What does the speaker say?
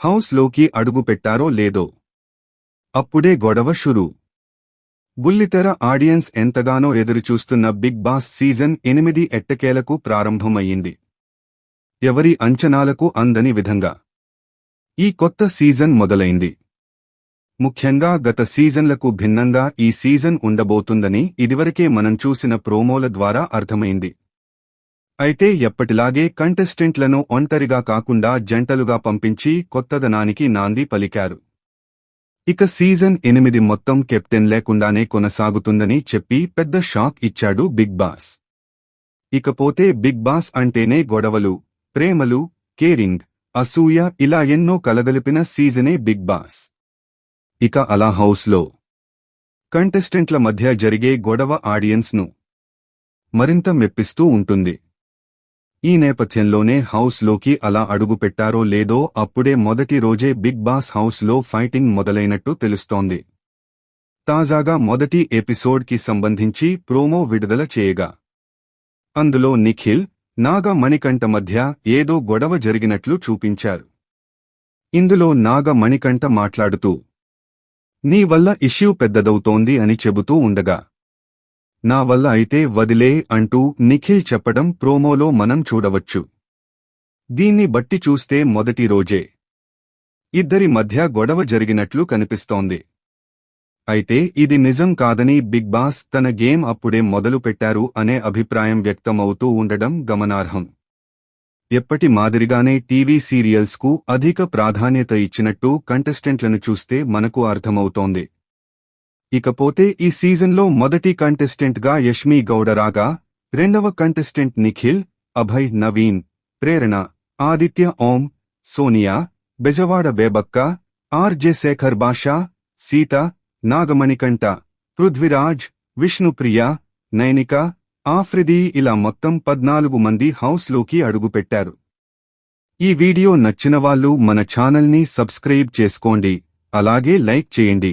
హౌస్లోకి అడుగుపెట్టారో లేదో. అప్పుడే గొడవ షురు. బుల్లితెర ఆడియన్స్ ఎంతగానో ఎదురుచూస్తున్న బిగ్ బాస్ సీజన్ ఎనిమిది ఎట్టకేలకు ప్రారంభమయ్యింది. ఎవరి అంచనాలకు అందని విధంగా. ఈ కొత్త సీజన్ మొదలైంది. ముఖ్యంగా గత సీజన్లకు భిన్నంగా ఈ సీజన్ ఉండబోతుందని ఇదివరకే మనం చూసిన ప్రోమోల ద్వారా అర్థమైంది. అయితే ఎప్పటిలాగే కంటెస్టెంట్లను ఒంటరిగా కాకుండా జంటలుగా పంపించి కొత్తదనానికి నాంది పలికారు. ఇక సీజన్ ఎనిమిది మొత్తం కెప్టెన్ లేకుండానే కొనసాగుతుందని చెప్పి పెద్ద షాక్ ఇచ్చాడు బిగ్ బాస్. ఇకపోతే బిగ్ బాస్ అంటేనే గొడవలు ప్రేమలు కేరింగ్ అసూయ ఇలా ఎన్నో కలగలిపిన సీజనే బిగ్ బాస్. ఇక అలా హౌస్లో కంటెస్టెంట్ల మధ్య జరిగే గొడవ ఆడియన్స్ను మరింత మెప్పిస్తూ ఉంటుంది. ఈ నేపథ్యంలోనే హౌస్లోకి అలా అడుగుపెట్టారో లేదో అప్పుడే మొదటి రోజే బిగ్ బాస్ హౌస్లో ఫైటింగ్ మొదలైనట్టు తెలుస్తోంది. తాజాగా మొదటి ఎపిసోడ్కి సంబంధించి ప్రోమో విడుదల చేయగా. అందులో నిఖిల్ నాగ మణికంఠ మధ్య ఏదో గొడవ జరిగినట్లు చూపించారు. ఇందులో నాగ మణికంఠ మాట్లాడుతూ నీ వల్ల ఇష్యూ పెద్దదవుతోంది అని చెబుతూ ఉండగా నా వల్ల అయితే వదిలే అంటూ నిఖిల్ చెప్పడం ప్రోమోలో మనం చూడవచ్చు. దీన్ని బట్టి చూస్తే మొదటి రోజే. ఇద్దరి మధ్య గొడవ జరిగినట్లు కనిపిస్తోంది. అయితే ఇది నిజం కాదని బిగ్ బాస్ తన గేమ్ అప్పుడే మొదలు పెట్టారు అనే అభిప్రాయం వ్యక్తమవుతూ ఉండడం గమనార్హం. ఎప్పటి మాదిరిగానే టీవీ సీరియల్స్కు అధిక ప్రాధాన్యత ఇచ్చినట్టు కంటెస్టెంట్లను చూస్తే మనకు అర్థమవుతోంది. ఇకపోతే ఈ సీజన్లో మొదటి కంటెస్టెంట్గా యష్మి గౌడ రాగా రెండవ కంటెస్టెంట్ నిఖిల్ అభయ్ నవీన్ ప్రేరణ ఆదిత్య ఓం సోనియా బెజవాడ బేబక్క ఆర్జే శేఖర్ బాషా సీత నాగమణికంఠ పృథ్వీరాజ్ విష్ణుప్రియ నైనిక ఆఫ్రిది ఇలా మొత్తం పద్నాలుగు మంది హౌస్లోకి అడుగుపెట్టారు. ఈ వీడియో నచ్చిన వాళ్ళు మన ఛానల్ని సబ్స్క్రైబ్ చేసుకోండి అలాగే లైక్ చేయండి.